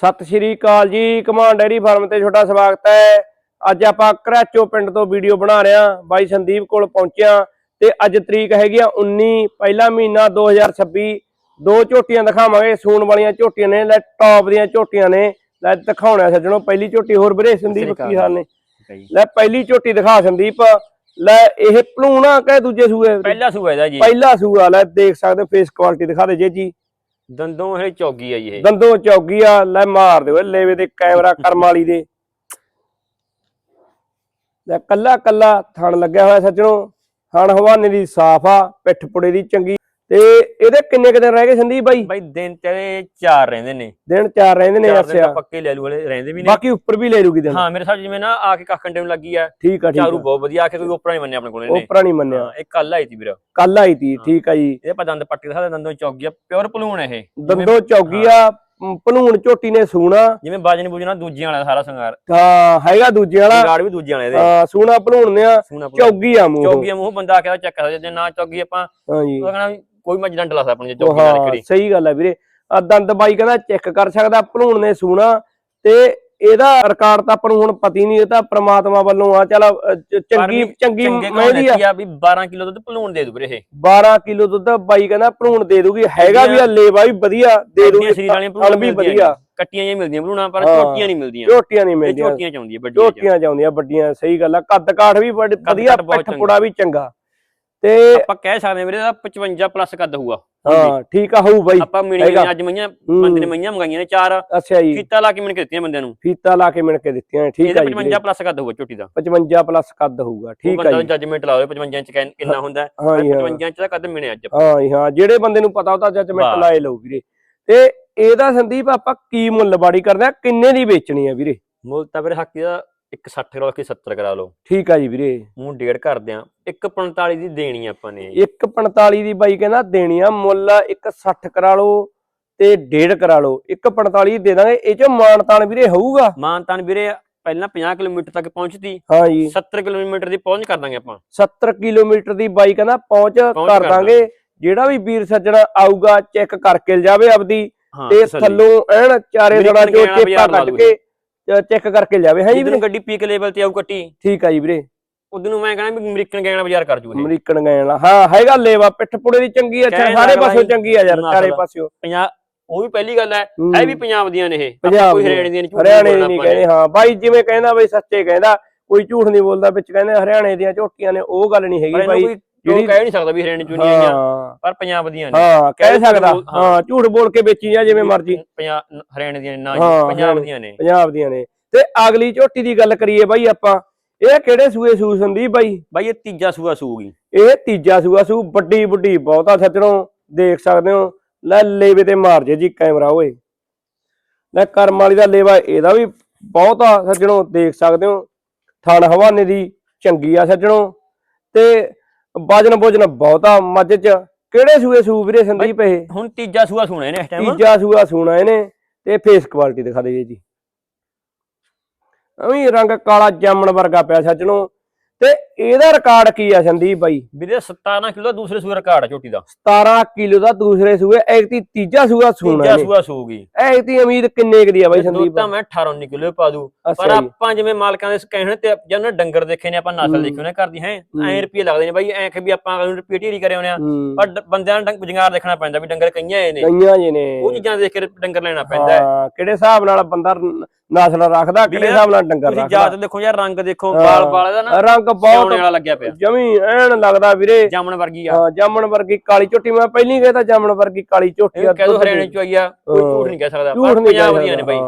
ਸਤਿ ਸ਼੍ਰੀ ਅਕਾਲ ਜੀ command dairy farm ਤੇ ਤੁਹਾਡਾ ਸਵਾਗਤ ਹੈ। ਅੱਜ ਆਪਾਂ ਘਰਾਚੋ ਪਿੰਡ ਤੋਂ ਵੀਡੀਓ ਬਣਾ ਰਹੇ ਬਾਈ ਸੰਦੀਪ ਕੋਲ ਪਹੁੰਚਿਆ ਤੇ ਅੱਜ ਤਰੀਕ ਹੈਗੀ ਆ 19 ਪਹਿਲਾ ਮਹੀਨਾ 2026 ਦੋ ਝੋਟੀਆਂ ਦਿਖਾਵਾਂਗੇ ਸੂਣ ਵਾਲੀਆਂ ਝੋਟੀਆਂ ਨੇ ਲੈ ਟੌਪ ਦੀਆਂ ਝੋਟੀਆਂ ਨੇ। ਲੈ ਦਿਖਾਉਣਾ ਸੱਜਣੋ ਪਹਿਲੀ ਝੋਟੀ ਹੋਰ ਵੀਰੇ ਸੰਦੀਪ ਕੀ ਹਾਲ ਨੇ? ਲੈ ਪਹਿਲੀ ਝੋਟੀ ਦਿਖਾ ਸੰਦੀਪ। ਲੈ ਇਹ ਭਲੂਣਾ ਕਹੇ ਦੂਜੇ ਸੂਏ? ਪਹਿਲਾ ਸੂਆ ਇਹਦਾ ਜੀ। ਪਹਿਲਾ ਸੂਆ ਲੈ ਦੇਖ ਸਕਦੇ ਫੇਸ ਕੁਆਲਿਟੀ ਦਿਖਾ ਦੇ ਜੇ ਜੀ। ਦੰਦੋਂ ਇਹ ਚੌਗੀ ਆ ਜੀ ਇਹ। ਦੰਦੋਂ ਚੌਗੀ ਆ ਲੈ ਮਾਰ ਦਿਓ ਇਹ ਲੇਵੇ ਦੇ ਕੈਮਰਾ ਕਰਮ ਵਾਲੀ ਦੇ। ਲੈ ਕੱਲਾ ਕੱਲਾ ਥਣ ਲੱਗਿਆ ਹੋਇਆ ਸੱਜਣੋ। ਥਣ ਹਵਾਨੇ ਦੀ ਸਾਫ਼ ਆ ਪਿੱਠ ਪੁੜੇ ਦੀ ਚੰਗੀ ਤੇ ਇਹਦੇ ਕਿੰਨੇ ਕੁ ਦਿਨ ਰਹਿ ਗਏ ਸੰਦੀਪ ਬਾਈ? ਬਾਈ ਦਿਨ ਤੇ ਚਾਰ ਰਹਿੰਦੇ ਨੇ। ਦਿਨ ਚਾਰ ਰਹਿੰਦੇ ਨੇ ਚਾਰ ਦਿਨ ਅੱਛਾ। ਤਾਂ ਪੱਕੇ ਲੈ ਲੂ ਵਾਲੇ ਰਹਿੰਦੇ ਵੀ ਨੇ। ਬਾਕੀ ਉੱਪਰ ਵੀ ਲੈ ਲੂਗੀ ਦਿਨ। ਹਾਂ ਮੇਰੇ ਸਾਹ ਜਿਵੇਂ ਨਾ ਆ ਕੇ ਕੱਖ ਕੰਡੇ ਨੂੰ ਲੱਗੀ ਆ ਠੀਕ ਆ ਠੀਕ ਚਾਰੂ ਆ ਬਹੁਤ ਵਧੀਆ ਆ ਕੇ ਕੋਈ ਉਪਰਾ ਨਹੀਂ ਮੰਨਿਆ ਆਪਣੇ ਕੋਲ ਇਹਨੇ। ਉਪਰਾ ਨਹੀਂ ਮੰਨਿਆ। ਇਹ ਕੱਲ ਆਈ ਤੀ ਵੀਰ। ਕੱਲ ਆਈ ਤੀ ਠੀਕ ਆ ਜੀ। ਇਹਦੇ ਪਾ ਦੰਦ ਪੱਟੀ ਦਿਖਾ ਦੰਦੋਂ ਚੌਗੀ ਆ ਪਿਓਰ ਪਲੂਣ ਇਹ। ਦੰਦੋਂ ਚੌਗੀ ਆ ਭਲੂਣ ਝੋਟੀ ਨੇ ਸੂਣਾ। ਜਿਵੇਂ ਬਾਜਨ ਬੂਜਣਾ ਦੂਜਿਆਂ ਵਾਲਾ ਸਾਰਾ ਸੰਗਾਰ। ਹਾਂ ਹੈਗਾ ਦੂਜੇ ਵਾਲਾ। ਗਾੜ ਵੀ ਦੂਜਿਆਂ ਵਾਲੇ ਦੇ ਹਾਂ, ਸੂਣਾ ਭਲੂਣ ਨੇ ਆ ਸੂਣਾ। ਚੌਗੀ ਆ ਮੂੰਹ। ਚੌਗੀ ਆ ਮੂੰਹ ਬੰਦਾ ਆ ਕੇ ਚੈੱਕ ਕਰ ਜੇ ਨਾ ਚੌਗੀ ਆਪਾਂ ਹਾਂ ਜੀ। ਉਹ ਕਹਿੰਦਾ ਕੋਈ ਮੱਝ ਡੰਡ ਲਾ ਸਕਦਾ ਆਪਣੀ ਚੌਗੀ ਨਾਲ ਹਾਂ ਕਿਹੜੀ ਸਹੀ ਗੱਲ ਹੈ ਵੀਰੇ। ਆ ਦੰਦ ਬਾਈ ਕਹਿੰਦਾ ਚੈੱਕ ਕਰ ਸਕਦਾ ਭਲੂਣ ਨੇ ਸੂਣਾ। ਤੇ ਇਹਦਾ ਰਿਕਾਰਡ ਤਾਂ ਆਪਾਂ ਨੂੰ ਹੁਣ ਪਤੀ ਨਹੀਂ ਇਹ ਤਾਂ ਪ੍ਰਮਾਤਮਾ ਵੱਲੋਂ ਆ। ਚਲ ਚੰਗੀ ਚੰਗੀ ਚੰਗੇ ਮਹਿੰਦੀ ਆ। ਆ ਵੀ 12 ਕਿਲੋ ਦੁੱਧ ਪਲੂਣ ਦੇ ਦੂ ਵੀਰੇ ਇਹ। 12 ਕਿਲੋ ਦੁੱਧ ਬਾਈ ਕਹਿੰਦਾ ਭਲੂਣ ਦੇ ਦੂਗੀ। ਹੈਗਾ ਵੀ ਆ ਲੇਵਾ ਵੀ ਵਧੀਆ। ਦੇ ਦੂਗੀ ਸਰੀਰ ਵਾਲੀਆਂ ਭਲੂਣ ਵੀ ਮਿਲਦੀਆਂ ਵਧੀਆ। ਕੱਟੀਆਂ ਜਿਹੀਆਂ ਮਿਲਦੀਆਂ ਭਲੂਣਾ ਪਰ ਹਾਂ। ਝੋਟੀਆਂ ਨਹੀਂ ਮਿਲਦੀਆਂ। ਝੋਟੀਆਂ ਨਹੀਂ ਇਹ ਮਿਲਦੀਆਂ। ਝੋਟੀਆਂ ਚਾਉਂਦੀਆਂ ਵੱਡੀਆਂ ਚ। ਝੋਟੀਆਂ ਵੱਡੀਆਂ ਸਹੀ ਗੱਲ ਆ। ਕੱਦ ਕਾਠ ਵੀ ਵਧੀਆ ਬਹੁਤ ਪਿੱਠ ਪੁੜਾ ਵੀ ਚੰਗਾ। ਤੇ ਆਪਾਂ ਕਹਿ ਸਕਦੇ ਹਾਂ ਵੀਰੇ ਦਾ 55 ਪਲੱਸ ਕੱਦ ਹੋਊਗਾ। ਹਾਂ ਠੀਕ ਆ ਹੋਊ ਬਾਈ। ਆਪਾਂ ਮਿਣੀ। ਅੱਜ ਮਈਆਂ ਬੰਦੇ ਨੇ ਮਈਆਂ ਮੰਗਾਈਆਂ ਨੇ ਚਾਰ ਅੱਛਾ ਜੀ। ਫੀਤਾ ਲਾ ਕੇ ਮਿਣ ਕੇ ਦਿੱਤੀਆਂ ਬੰਦਿਆਂ ਨੂੰ। ਫੀਤਾ ਲਾ ਕੇ ਮਿਣ ਕੇ ਦਿੱਤੀਆਂ ਠੀਕ ਆ ਜੀ 55 ਪਲੱਸ ਕੱਦ ਹੋਊਗਾ ਝੋਟੀ ਦਾ। 55 ਪਲੱਸ ਕੱਦ ਹੋਊਗਾ ਠੀਕ ਆ ਬੰਦਾ ਜੀ। ਜੱਜਮੈਂਟ ਲਾ ਲਓ 55 ਇੰਚ ਕਿੰਨਾ ਹੁੰਦਾ ਹੈ ਹਾਂ ਜੀ ਹਾਂ। 55 ਇੰਚ ਦਾ ਕੱਦ ਮਿਣਿਆ ਅੱਜ ਹਾਂ ਹਾਂ। ਜਿਹੜੇ ਬੰਦੇ ਨੂੰ ਪਤਾ ਉਹਦਾ ਜੱਜਮੈਂਟ। ਲਾਏ ਲਓ ਵੀਰੇ। ਤੇ ਇਹਦਾ ਸੰਦੀਪ ਆਪਾਂ ਕੀ ਮੁੱਲ ਬਾੜੀ ਕਰਦੇ ਆ ਕਿੰਨੇ ਦੀ ਵੇਚਣੀ ਆ ਵੀਰੇ? ਮੁੱਲ ਤਾਂ ਵੀਰੇ ਹੱਕੀ ਦਾ 160 ਕਰਾ ਕੇ 70 ਕਰਾ ਲਓ। ਠੀਕ ਆ ਜੀ ਵੀਰੇ। ਮੂੰਹ ਡੇਢ ਕਰਦੇ ਆ 145 ਦੀ ਦੇਣੀ ਆਪਾਂ ਨੇ। 145 ਦੀ ਬਾਈ ਕਹਿੰਦਾ ਦੇਣੀ ਆ ਮੁੱਲ 160 ਕਰਾ ਲਓ ਤੇ ਡੇਢ ਕਰਾ ਲਓ। 145 ਦੇ ਦਾਂਗੇ ਇਹ ਚ ਮਾਨਤਾਨ ਵੀਰੇ ਹੋਊਗਾ। ਮਾਨਤਾਨ ਵੀਰੇ ਪਹਿਲਾਂ 50 ਕਿਲੋਮੀਟਰ ਤੱਕ ਪਹੁੰਚਦੀ। ਹਾਂ ਜੀ। 70 ਕਿਲੋਮੀਟਰ ਦੀ ਪਹੁੰਚ ਕਰ ਦਾਂਗੇ ਆਪਾਂ। 70 ਕਿਲੋਮੀਟਰ ਦੀ ਬਾਈ ਕਹਿੰਦਾ ਪਹੁੰਚ ਕਰ ਦਾਂਗੇ। ਜਿਹੜਾ ਵੀ ਵੀਰ ਸੱਜਣਾ ਆਊਗਾ ਚੈੱਕ ਕਰਕੇ ਜਾਵੇ ਆਪਦੀ। ਤੇ। ਥੱਲੋਂ ਐਨ ਚਾਰੇ ਦੜਾ ਕਣਕੀਆਂ ਚੇਪਾ ਦੂਗੇ। ਕੇ ਚੈੱਕ ਕਰਕੇ ਜਾਵੇ ਹੈ ਜੀ ਜਿੱਦਣ ਵੀਰੇ ਗੱਡੀ ਪੀਕ ਲੈਵਲ ਤੇ ਆਊ ਕੱਟੀ ਠੀਕ ਆ ਜੀ ਵੀਰੇ ਉਦੋਂ ਨੂੰ ਮੈਂ ਕਹਣਾ ਵੀ ਅਮਰੀਕਨ ਗੈਣਾ ਬਾਜ਼ਾਰ ਕਰ ਜੂ ਇਹ ਅਮਰੀਕਨ ਵਾਲਾ ਹਾਂ ਹੈਗਾ ਲੇਵਾ ਪਿੱਠ ਪੁੜੇ ਦੀ ਚੰਗੀ ਅੱਛਾ ਸਾਰੇ ਜੀ, ਚੰਗੀ ਆ ਯਾਰ ਆ। ਪਾਸਿਓਂ ਪੰਜਾਬ ਉਹ ਵੀ ਪਹਿਲੀ ਗੱਲ ਹੈ। ਇਹ ਵੀ ਪੰਜਾਬ ਦੀਆਂ ਨੇ ਇਹ ਕੋਈ। ਹਰਿਆਣੇ ਦੀਆਂ ਨਹੀਂ ਝੂਠ ਹਰਿਆਣੇ ਨਹੀਂ। ਕਹਿੰਦੇ ਹਾਂ ਬਾਈ ਜਿਵੇਂ ਕਹਿੰਦਾ ਬਈ ਸੱਚੇ ਕਹਿੰਦਾ ਕੋਈ ਝੂਠ ਨਹੀਂ ਬੋਲਦਾ ਵਿੱਚ ਕਹਿੰਦੇ ਹਰਿਆਣੇ ਦੀਆਂ ਝੋਟੀਆਂ ਨੇ ਉਹ ਗੱਲ ਨਹੀਂ ਹੈਗੀ ਬਾਈ ਜਿਹੜੀ- ਕਹਿ ਨਹੀਂ ਸਕਦਾ ਵੀ ਹਰਿਆਣੇ ਚੋਂ ਨਹੀਂ ਆਈਆਂ ਹਾਂ। ਪਰ ਪੰਜਾਬ ਦੀਆਂ ਨੇ। ਹਾਂ ਕਹਿ ਸਕਦਾ। ਹਾਂ। ਝੂਠ ਬੋਲ ਕੇ ਵੇਚੀ ਜਾ ਜਿਵੇਂ ਮਰਜ਼ੀ। ਪੰਜਾਬ ਹਰਿਆਣੇ ਦੀਆਂ ਨਾ ਪੰਜਾਬ ਦੀਆਂ ਨੇ। ਪੰਜਾਬ ਦੀਆਂ ਨੇ। ਤੇ ਅਗਲੀ ਝੋਟੀ ਦੀ ਗੱਲ ਕਰੀਏ ਬਾਈ ਆਪਾਂ ਇਹ ਕਿਹੜੇ ਸੂਏ ਸੂ ਸੰਦੀਪ ਬਾਈ? ਬਾਈ ਇਹ ਤੀਜਾ ਸੂਆ ਸੂਗੀ। ਇਹ ਤੀਜਾ ਸੂਆ ਸੂ ਵੱਡੀ ਵੱਡੀ ਬਹੁਤਾ ਸੱਜਣੋ ਦੇਖ ਸਕਦੇ ਹੋ। ਲੈ ਲੇਵੇ ਤੇ ਮਾਰ ਜੇ ਜੀ ਕੈਮਰਾ ਓਏ। ਲੈ ਕਰਮ ਵਾਲੀ ਦਾ ਲੇਵਾ ਇਹਦਾ ਵੀ ਬਹੁਤਾ ਸੱਜਣੋ ਦੇਖ ਸਕਦੇ ਹੋ। ਥਣ ਹਵਾਨੇ ਦੀ ਚੰਗੀ ਆ ਸੱਜਣੋ। ਤੇ ਵਜਨ ਭੋਜਨ ਬਹੁਤਾ ਮੱਝ ਚ। ਕਿਹੜੇ ਸੂਏ ਸੂ ਵੀਰੇ ਸੰਦੀਪ ਇਹ? ਹੁਣ ਤੀਜਾ ਸੂਆ ਸੁਣਾ ਇਹਨੇ ਇਸ ਟਾਈਮ ਤੀਜਾ ਸੂਆ ਸੂਣਾ ਇਹਨੇ ਤੇ ਫੇਸ ਕੁਆਲਿਟੀ ਦਿਖਾ ਦੇ ਜੀ। ਅਵੀਂ ਰੰਗ ਕਾਲਾ ਜਾਮਣ ਵਰਗਾ ਪਿਆ ਸੱਜਣੋ। ਤੇ ਇਹਦਾ ਰਿਕਾਰਡ ਕੀ ਆ ਸੰਦੀਪ ਬਾਈ? ਵੀਰੇ 17 ਕਿਲੋ ਦੂਸਰੇ ਸੂਆ ਰਿਕਾਰਡ ਆ ਝੋਟੀ ਦਾ। 17 ਕਿਲੋ ਦਾ ਦੂਸਰੇ ਸੂਏ ਐਕਤੀ ਤੀਜਾ ਸੂਆ ਸੂਣਾ ਤੀਜਾ ਸੂਆ ਸੂਗੀ। ਐਕਤੀ ਉਮੀਦ ਕਿੰਨੇ ਕੁ ਦੀ ਆ ਬਾਈ ਦੁੱਧ ਸੰਦੀਪ? ਤਾਂ ਮੈਂ 18 19 ਕਿਲੋ ਪਾ ਦੂ। ਪਰ ਆਪਾਂ ਜਿਵੇਂ ਮਾਲਕਾਂ ਦੇ ਕਹਿਣ ਤੇ ਉਹਨਾਂ ਡੰਗਰ ਦੇਖੇ ਨੇ ਆਪਾਂ ਨਸਲ। ਦੇਖੀ ਉਹਨੇ ਕਰਦੀ ਹੈ। ਐ ਰੁਪਏ ਲੱਗਦੇ ਨੇ ਬਾਈ ਐ ਕਿ ਵੀ ਆਪਾਂ ਅਗਲੇ ਨੂੰ ਰੁਪਏ ਢੇਰੀ ਕਰੇ ਆਉਨੇ ਆ। ਹੂੰ। ਪਰ ਬੰਦਿਆਂ ਨੂੰ ਡੰਗ ਜੰਗਾਰ ਦੇਖਣਾ ਪੈਂਦਾ ਵੀ ਡੰਗਰ ਕਈਆਂ ਆਏ ਨੇ। ਕਈਆਂ ਜੀ ਨੇ। ਉਹ ਚੀਜ਼ਾਂ ਦੇਖ ਕੇ ਡੰਗਰ ਲੈਣਾ ਪੈਂਦਾ ਹੈ। ਕਿਹੜੇ ਹਿਸਾਬ ਨਾਲ ਬੰਦਾ ਨਸਲ ਰੱਖਦਾ ਕਿਹੜੇ ਹਿਸਾਬ ਨਾਲ ਡੰਗਰ ਤੁਸੀਂ ਰੱਖਦਾ ਜਾਤ ਦੇਖੋ ਯਾਰ ਰੰਗ ਦੇਖੋ। ਬਾਲ ਬਾਲ ਦਾ ਨਾ ਰੰਗ ਸਿਆਉਣੇ ਬਹੁਤ ਲੱਗਿਆ ਪਿਆ ਜਮੀ ਐਨ ਲੱਗਦਾ ਵੀਰੇ ਜਾਮਣ ਵਰਗੀ ਆ ਹਾਂ ਜਾਮਣ ਵਰਗੀ ਕਾਲੀ ਝੋਟੀ ਮੈਂ ਪਹਿਲੀ ਕਹਿਤਾ ਜਾਮਣ ਵਰਗੀ ਕਾਲੀ ਝੋਟੀ ਇਹ ਆ ਕਹਿ ਦੋ ਦੁੱਧ ਹਰਿਆਣੇ। ਚ ਆਈ ਆ ਕੋਈ। ਝੂਠ ਨਹੀਂ ਕਹਿ ਸਕਦਾ ਝੂਠ ਪਰ ਨਹੀਂ ਪੰਜਾਬ ਕਹਿ ਦੀਆਂ ਨੇ ਬਾਈ।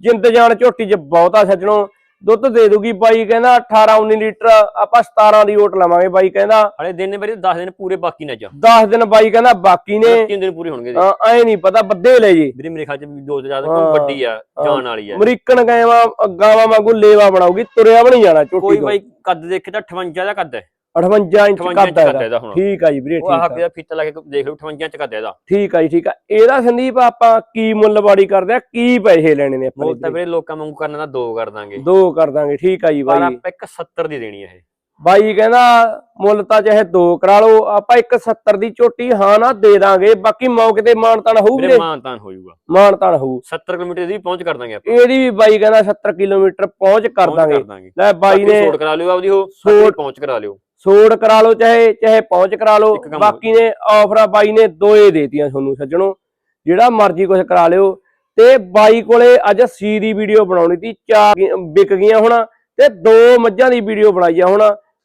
ਜਿੰਦ ਜਾਨ ਝੋਟੀ 'ਚ ਬਹੁਤਾ ਸੱਜਣੋ ਦੁੱਧ ਦੇ ਦੂਗੀ ਬਾਈ ਕਹਿੰਦਾ 18 19 ਲੀਟਰ ਆਪਾਂ 17 ਦੀ ਓਟ ਲਵਾਂਗੇ ਬਾਈ ਕਹਿੰਦਾ। ਹਲੇ ਦਿਨ ਬਾਈ 10 ਦਿਨ ਪੂਰੇ ਬਾਕੀ ਨੇ ਅੱਜ। 10 ਦਿਨ ਬਾਈ ਕਹਿੰਦਾ ਬਾਕੀ ਨੇ। ਤਿੰਨ ਦਿਨ ਪੂਰੇ ਹੋਣਗੇ ਜੀ। ਐ ਨਹੀਂ ਪਤਾ ਬੱਦੇ ਲੈ ਜੀ। ਵੀਰੇ ਮੇਰੇ ਖਿਆਲ ਚ ਦੋ ਤੋਂ ਜ਼ਿਆਦਾ। ਕੋਈ ਵੱਡੀ ਆ ਜਾਣ ਵਾਲੀ ਆ। ਅਮਰੀਕਨ ਗਾਵਾਂ ਗਾਵਾਂ ਵਾਂਗੂ ਲੇਵਾ ਬਣਾਊਗੀ ਤੁਰਿਆ ਵੀ ਨਹੀਂ ਜਾਣਾ ਝੋਟੀ ਕੋਈ ਬਾਈ ਕੱਦ ਦੇਖੇ ਤਾਂ 58 ਦਾ ਕੱਦ ਹੈ। 58 ਇੰਚ 58 ਕੱਦ ਕੱਦ ਹੈ ਇਹਦਾ। ਇਹਦਾ ਹੁਣ। ਠੀਕ ਆ ਜੀ ਵੀਰੇ ਉਹ ਆਹ ਠੀਕ ਆ। ਫੀਤਾ ਲਾ ਕੇ ਦੇਖ ਲਓ 58 ਇੰਚ ਕੱਦ ਹੈ ਇਹਦਾ। ਠੀਕ ਆ ਜੀ ਠੀਕ ਆ। ਇਹਦਾ ਸੰਦੀਪ ਆਪਾਂ ਕੀ ਮੁੱਲ ਬਾੜੀ ਕਰਦੇ ਆ ਕੀ ਪੈਸੇ ਲੈਣੇ ਨੇ ਆਪਾਂ ਮੁੱਲ ਨੇ ਤਾਂ ਵੀਰੇ? ਲੋਕਾਂ ਵਾਂਗੂ ਕਰਨਾ ਤਾਂ ਦੋ ਕਰ ਦਾਂਗੇ। ਦੋ ਕਰ ਦਾਂਗੇ ਠੀਕ ਆ ਜੀ ਪਰ ਬਾਈ ਆਪਾਂ ਇੱਕ 70 ਦੀ ਦੇਣੀ ਹੈ ਇਹ। ਬਾਈ ਕਹਿੰਦਾ ਮੁੱਲ ਤਾਂ ਚਾਹੇ 2 ਕਰਾ ਲਓ ਆਪਾਂ 170 ਦੀ ਝੋਟੀ ਹਾਂ ਨਾ ਦੇ ਦਾਂਗੇ ਬਾਕੀ ਮੌਕੇ ਤੇ ਮਾਨਤਾਨ ਹੋਊ ਵੀਰੇ ਵੀਰੇ? ਮਾਨਤਾਨ ਹੋ ਜਾਊਗਾ। ਮਾਨਤਾਨ ਹੋਊ। 70 ਕਿਲੋਮੀਟਰ ਦੀ ਪਹੁੰਚ ਕਰ ਦਾਂਗੇ ਆਪਾਂ। ਇਹਦੀ ਵੀ ਬਾਈ ਕਹਿੰਦਾ 70 ਕਿਲੋਮੀਟਰ ਪਹੁੰਚ ਕਰ ਪਹੁੰਚ ਦਾਂਗੇ। ਲੈ ਬਾਈ ਨੇ ਛੋਟ ਕਰਾ ਲਿਓ ਆਪਦੀ ਉਹ ਛੋਟ ਪਹੁੰਚ ਕਰਾ ਲਿਓ। ਸੋੜ ਕਰਾ ਲਓ ਚਾਹੇ ਚਾਹੇ ਪਹੁੰਚ ਕਰਾ ਲਓ। ਬਾਕੀ ਨੇ ਆਫਰਾਂ ਬਾਈ ਨੇ ਦੋਏ ਦੇਤੀਆਂ ਤੁਹਾਨੂੰ ਸੱਜਣੋ। ਜਿਹੜਾ ਮਰਜ਼ੀ ਕੁਝ ਕਰਾ ਲਿਓ। ਤੇ ਬਾਈ ਕੋਲੇ ਅੱਜ ਸੀ ਦੀ ਵੀਡੀਓ ਬਣਾਉਣੀ ਸੀ ਚਾਰ ਵਿਕ ਗਈਆਂ ਹੁਣ ਤੇ ਦੋ ਮੱਝਾਂ ਦੀ ਵੀਡੀਓ ਬਣਾਈ ਆ ਹੁਣ।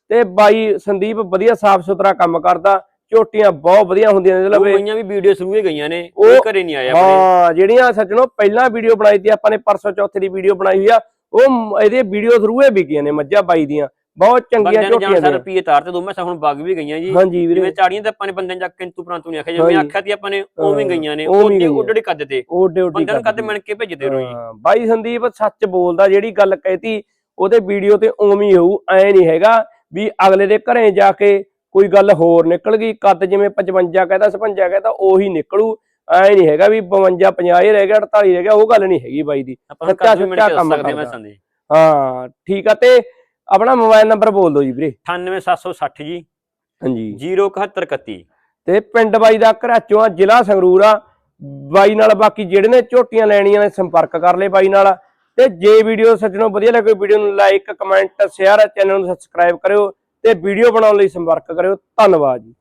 ਤੇ ਬਾਈ ਸੰਦੀਪ ਵਧੀਆ ਸਾਫ਼ ਸੁਥਰਾ ਕੰਮ ਕਰਦਾ ਝੋਟੀਆਂ ਬਹੁਤ ਵਧੀਆ ਹੁੰਦੀਆਂ ਨੇ ਲਵੇ ਗਈਆਂ ਵੀ ਵੀਡੀਓ ਸ਼ੁਰੂ ਹੀ ਗਈਆਂ ਨੇ ਉਹ- ਘਰੇ ਨਹੀਂ ਆਏ ਆਪਣੇ। ਹਾਂ ਜਿਹੜੀਆਂ ਸੱਜਣੋ ਪਹਿਲਾਂ ਵੀਡੀਓ ਬਣਾਈ ਸੀ ਆਪਾਂ ਨੇ ਪਰਸੋਂ ਚੌਥੇ ਦੀ ਵੀਡੀਓ ਬਣਾਈ ਹੋਈ ਆ ਉਹ ਇਹਦੇ ਵੀਡੀਓ ਥਰੂ ਹੀ ਵਿਕੀਆਂ ਨੇ ਮੱਝਾਂ ਬਾਈ ਦੀਆਂ। ਬਹੁਤ ਚੰਗੀਆਂ ਬੰਦਿਆਂ ਨੇ ਝੋਟੀਆਂ ਜਾਣ ਸਰ ਰੁਪਏ ਤਾਰ ਤੇ ਦੋ ਮੈਸਾਂ ਹੁਣ ਵਗ ਵੀ ਗਈਆਂ ਜੀ। ਹਾਂਜੀ ਵੀਰੇ। ਜਿਵੇਂ ਚਾੜੀਆਂ ਤੇ ਆਪਾਂ ਨੇ ਬੰਦਿਆਂ ਚੱਕ ਕਿੰਤੂ ਪਰੰਤੂ ਨਹੀਂ ਆਖਿਆ ਜਿਵੇਂ ਹਾਂਜੀ। ਆਖਿਆ ਤੀ ਆਪਾਂ ਨੇ ਉਵੇਂ ਹੀ ਗਈਆਂ ਨੇ। ਉਵੇਂ ਹੀ ਉਹਦੇ ਗਈਆਂ। ਉੱਡੜੀ ਕੱਦ ਤੇ। ਓਡੇ ਓਡੇ ਬੰਦਿਆਂ ਨੂੰ ਕੱਦ। ਮਿਣ ਕੇ ਭੇਜਦੇ ਰਹੋ ਜੀ। ਹਾਂ, ਬਾਈ ਸੰਦੀਪ ਸੱਚ ਬੋਲਦਾ ਜਿਹੜੀ ਗੱਲ ਕਹਿਤੀ ਉਹਦੇ ਵੀਡੀਓ ਤੇ ਉਵੇਂ ਹੀ ਹੋਊ ਐ ਨਹੀਂ ਹੈਗਾ ਵੀ ਅਗਲੇ ਦੇ ਘਰੇ ਜਾ ਕੇ ਕੋਈ ਗੱਲ ਹੋਰ ਨਿਕਲ ਗਈ ਕੱਦ ਜਿਵੇਂ 55 ਕਹਿੰਦਾ 56 ਕਹਿੰਦਾ ਉਹੀ ਨਿਕਲੂ। ਐ ਨਹੀਂ ਹੈਗਾ ਵੀ 52 50 ਹੀ ਰਹਿ ਗਿਆ 48 ਰਹਿ ਗਿਆ ਉਹ ਗੱਲ ਨਹੀਂ ਹੈਗੀ ਬਾਈ ਦੀ। ਆਪਾਂ ਨੂੰ ਸੱਚਾ ਕੱਦ ਵੀ ਮਿਣ ਸੁੱਚਾ ਕੇ ਕੰਮ ਦੱਸ ਸਕਦੇ ਹਾਂ ਕਰਦਾ। ਮੈਸਾਂ ਦੇ ਹਾਂ ਠੀਕ ਆ ਤੇ ਆਪਣਾ ਮੋਬਾਈਲ ਨੰਬਰ ਬੋਲ ਦਿਓ ਜੀ ਵੀਰੇ। 98760 ਜੀ। ਹਾਂਜੀ। 07131 ਤੇ ਪਿੰਡ ਬਾਈ ਦਾ ਘਰਾਚੋਂ ਆ ਜ਼ਿਲ੍ਹਾ ਸੰਗਰੂਰ ਆ। ਬਾਈ ਨਾਲ ਬਾਕੀ ਜਿਹੜੇ ਨੇ ਝੋਟੀਆਂ ਲੈਣੀਆਂ ਨੇ ਸੰਪਰਕ ਕਰ ਲੈ ਬਾਈ ਨਾਲ। ਤੇ ਜੇ ਵੀਡੀਓ ਸੱਜਣੋਂ ਵਧੀਆ ਲੱਗੇ ਵੀਡੀਓ ਨੂੰ ਲਾਈਕ ਕਮੈਂਟ ਸ਼ੇਅਰ ਚੈਨਲ ਨੂੰ ਸਬਸਕ੍ਰਾਈਬ ਕਰਿਓ ਤੇ ਵੀਡੀਓ ਬਣਾਉਣ ਲਈ ਸੰਪਰਕ ਕਰਿਓ। ਧੰਨਵਾਦ ਜੀ।